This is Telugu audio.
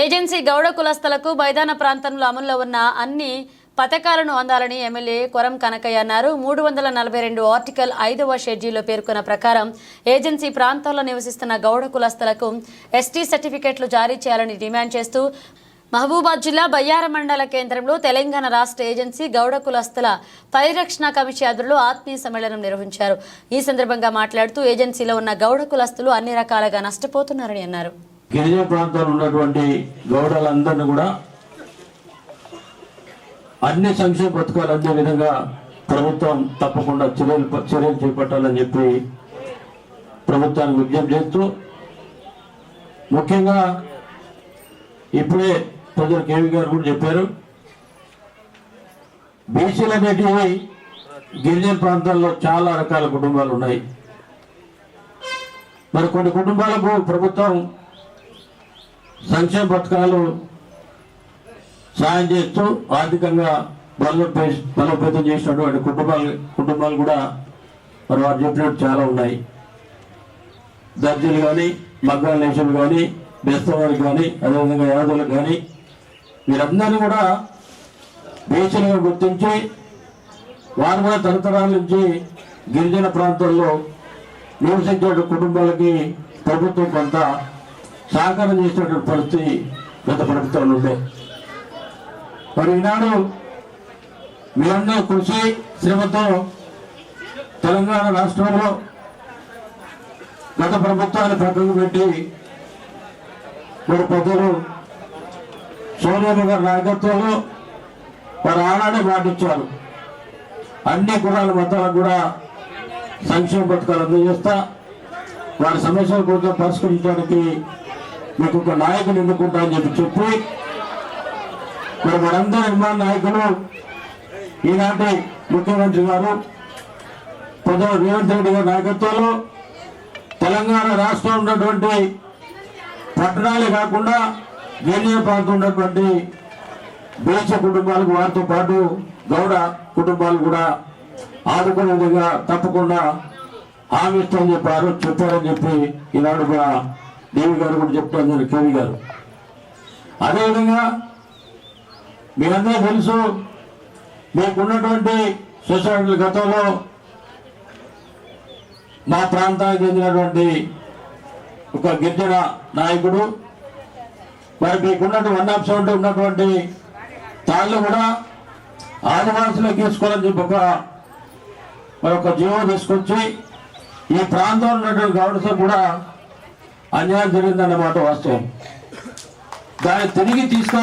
ఏజెన్సీ గౌడ కులస్తులకు మైదాన ప్రాంతంలో అమల్లో ఉన్న అన్ని పథకాలను అందాలని ఎమ్మెల్యే కొరం కనకయ్య అన్నారు. మూడు వందల నలభై రెండు ఆర్టికల్ ఐదవ షెడ్యూల్లో పేర్కొన్న ప్రకారం ఏజెన్సీ ప్రాంతాల్లో నివసిస్తున్న గౌడ కులస్తులకు ఎస్టీ సర్టిఫికెట్లు జారీ చేయాలని డిమాండ్ చేస్తూ మహబూబాద్ జిల్లా బయ్యార మండల కేంద్రంలో తెలంగాణ రాష్ట్ర ఏజెన్సీ గౌడ కులస్తుల పరిరక్షణ కమిటీ ఆధ్వర్యంలో ఆత్మీయ సమ్మేళనం నిర్వహించారు. ఈ సందర్భంగా మాట్లాడుతూ ఏజెన్సీలో ఉన్న గౌడ కులస్తులు అన్ని రకాలుగా నష్టపోతున్నారని అన్నారు. గిరిజన ప్రాంతాలు ఉన్నటువంటి గౌడలందరినీ కూడా అన్ని సంక్షేమ పథకాలు అందే విధంగా ప్రభుత్వం తప్పకుండా చర్యలు చర్యలు చేపట్టాలని చెప్పి ప్రభుత్వానికి విజ్ఞప్తి చేస్తూ ముఖ్యంగా ఇప్పుడే ప్రజలు కేవీ గారు కూడా చెప్పారు బీసీలు అనేటివి గిరిజన ప్రాంతాల్లో చాలా రకాల కుటుంబాలు ఉన్నాయి. మరి కొన్ని కుటుంబాలకు ప్రభుత్వం సంక్షేమ పథకాలు సాయం చేస్తూ ఆర్థికంగా బలోపే బలోపేతం చేసినటువంటి కుటుంబాలు కుటుంబాలు కూడా మరి వారు చెప్పినట్టు చాలా ఉన్నాయి. దర్జీలు కానీ మగ్గాల నేషన్లు కానీ బెస్తవారికి కానీ అదేవిధంగా యాదవులకు కానీ వీరందరినీ కూడా బీసీలుగా గుర్తించి వారు కూడా తరతరాల నుంచి గిరిజన ప్రాంతాల్లో నివసించే కుటుంబాలకి ప్రభుత్వం కొంత సహకారం చేసినటువంటి పరిస్థితి గత ప్రభుత్వంలో ఉండే మరి ఈనాడు మీరందరూ కృషి శ్రమతో తెలంగాణ రాష్ట్రంలో గత ప్రభుత్వాన్ని పక్కన పెట్టి మరి పెద్దలు సోనియా గారి నాయకత్వంలో వారు ఆనాడే పాటించారు. అన్ని కులాల మతాలకు కూడా సంక్షేమ పథకాలు అందజేస్తా వారి సమస్యల కోసం పరిష్కరించడానికి మీకు ఒక నాయకుని ఎన్నుకుంటా అని చెప్పి చెప్పి మరి మనందరి నిర్మాణ నాయకులు ఈనాటి ముఖ్యమంత్రి గారు ప్రజలు రేవంత్ రెడ్డి గారి నాయకత్వంలో తెలంగాణ రాష్ట్రం ఉన్నటువంటి పట్టణాలే కాకుండా గిరిజన ప్రాంతం ఉన్నటువంటి దేశ కుటుంబాలకు వారితో పాటు గౌడ కుటుంబాలు కూడా ఆదుకునే విధంగా తప్పకుండా హామీ ఇస్తామని చెప్పారు చెప్పారని చెప్పి ఈనాడు కూడా దేవి గారు కూడా చెప్తాను కేవి గారు. అదేవిధంగా మీరందరూ తెలుసు మీకున్నటువంటి సొసైటీల గతంలో మా ప్రాంతానికి చెందినటువంటి ఒక గిరిజన నాయకుడు మరి మీకున్నటువంటి వన్ ఆఫ్ సెవెంటీ ఉన్నటువంటి తాళ్ళు కూడా ఆదివాసులకు తీసుకోవాలని చెప్పి ఒక మరి ఒక జీవో తీసుకొచ్చి ఈ ప్రాంతంలో ఉన్నటువంటి గౌడస కూడా అన్యాయం జరిగిందన్నమాట వాస్తవం. దాన్ని తిరిగి తీసుకు